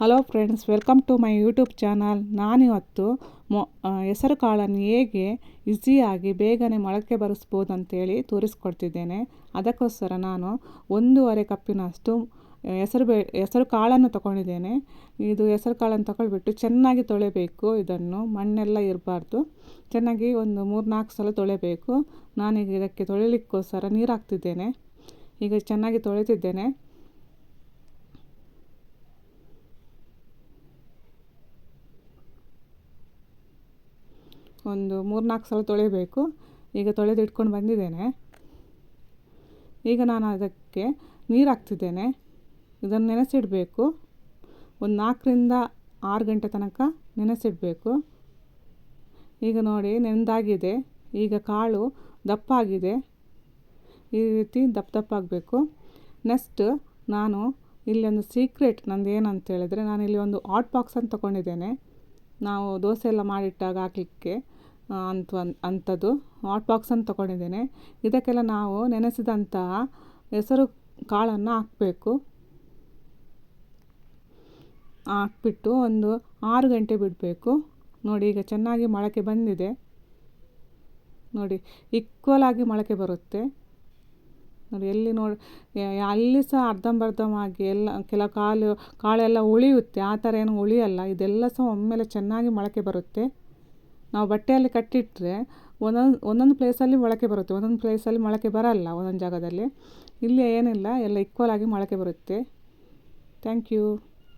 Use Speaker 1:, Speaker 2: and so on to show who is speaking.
Speaker 1: Hello friends welcome to my YouTube channel ನಾನಿವತ್ತು ಮೊ ಹೆಸರು ಕಾಳನ್ನು ಹೇಗೆ ಈಸಿಯಾಗಿ ಬೇಗನೆ ಮೊಳಕೆ ಬರೆಸ್ಬೋದು ಅಂತೇಳಿ ತೋರಿಸ್ಕೊಡ್ತಿದ್ದೇನೆ. ಅದಕ್ಕೋಸ್ಕರ ನಾನು ಒಂದೂವರೆ ಕಪ್ಪಿನಷ್ಟು ಹೆಸರು ಬೇ ಹೆಸರು ಕಾಳನ್ನು ತಗೊಂಡಿದ್ದೇನೆ. ಇದು ಹೆಸರು ಕಾಳನ್ನು ತಗೊಳ್ಬಿಟ್ಟು ಚೆನ್ನಾಗಿ ತೊಳೆಬೇಕು. ಇದನ್ನು ಮಣ್ಣೆಲ್ಲ ಇರಬಾರ್ದು. ಚೆನ್ನಾಗಿ ಒಂದು ಮೂರು ನಾಲ್ಕು ಸಲ ತೊಳೆಬೇಕು. ನಾನೀಗ ಇದಕ್ಕೆ ತೊಳಿಲಿಕ್ಕೋಸ್ಕರ ನೀರು ಹಾಕ್ತಿದ್ದೇನೆ ಈಗ ಚೆನ್ನಾಗಿ ತೊಳೆತಿದ್ದೇನೆ ಒಂದು ಮೂರ್ನಾಲ್ಕು ಸಲ ತೊಳಿಬೇಕು ಈಗ ತೊಳೆದು ಇಟ್ಕೊಂಡು ಬಂದಿದ್ದೇನೆ. ಈಗ ನಾನು ಅದಕ್ಕೆ ನೀರು ಹಾಕ್ತಿದ್ದೇನೆ. ಇದನ್ನು ನೆನೆಸಿಡಬೇಕು. ಒಂದು ನಾಲ್ಕರಿಂದ ಆರು ಗಂಟೆ ತನಕ ನೆನೆಸಿಡಬೇಕು. ಈಗ ನೋಡಿ, ನೆಂದಾಗಿದೆ. ಈಗ ಕಾಳು ದಪ್ಪ ಆಗಿದೆ ಈ ರೀತಿ ದಪ್ಪ ದಪ್ಪ ಆಗಬೇಕು. ನೆಕ್ಸ್ಟ್ ನಾನು ಇಲ್ಲಿ ಒಂದು ಸೀಕ್ರೆಟ್ ನಂದು ಏನಂತ ಹೇಳಿದ್ರೆ ನಾನು ಇಲ್ಲಿ ಒಂದು ಆಟ್ ಬಾಕ್ಸ್ ಅಂತ ತಗೊಂಡಿದ್ದೇನೆ. ನಾವು ದೋಸೆ ಎಲ್ಲ ಮಾಡಿಟ್ಟಾಗ ಹಾಕಲಿಕ್ಕೆ ಅಂತ ಅಂಥದ್ದು ಹಾಟ್ ಬಾಕ್ಸ್ ಅಂತ ತಗೊಂಡಿದ್ದೇನೆ. ಇದಕ್ಕೆಲ್ಲ ನಾವು ನೆನೆಸಿದಂತಹ ಹೆಸರು ಕಾಳನ್ನು ಹಾಕಬೇಕು. ಹಾಕ್ಬಿಟ್ಟು ಒಂದು ಆರು ಗಂಟೆ ಬಿಡಬೇಕು. ನೋಡಿ ಈಗ ಚೆನ್ನಾಗಿ ಮೊಳಕೆ ಬಂದಿದೆ. ನೋಡಿ ಈಕ್ವಲ್ ಆಗಿ ಮೊಳಕೆ ಬರುತ್ತೆ. ನೋಡಿ, ಎಲ್ಲಿ ನೋಡಿ ಅಲ್ಲಿ ಸಹ ಅರ್ಧಂಬರ್ಧವಾಗಿ ಎಲ್ಲ, ಕೆಲ ಕಾಲು, ಕಾಳೆಲ್ಲ ಉಳಿಯುತ್ತೆ, ಆ ಥರ ಏನು ಉಳಿಯಲ್ಲ, ಇದೆಲ್ಲ ಸಹ ಒಮ್ಮೆಲೆ ಚೆನ್ನಾಗಿ ಮೊಳಕೆ ಬರುತ್ತೆ. ನಾವು ಬಟ್ಟೆಯಲ್ಲಿ ಕಟ್ಟಿಟ್ಟರೆ ಒಂದೊಂದು ಒಂದೊಂದು ಪ್ಲೇಸಲ್ಲಿ ಮೊಳಕೆ ಬರುತ್ತೆ, ಒಂದೊಂದು ಪ್ಲೇಸಲ್ಲಿ ಮೊಳಕೆ ಬರಲ್ಲ ಒಂದೊಂದು ಜಾಗದಲ್ಲಿ. ಇಲ್ಲಿ ಏನಿಲ್ಲ, ಎಲ್ಲ ಈಕ್ವಲ್ ಆಗಿ ಮೊಳಕೆ ಬರುತ್ತೆ. Thank you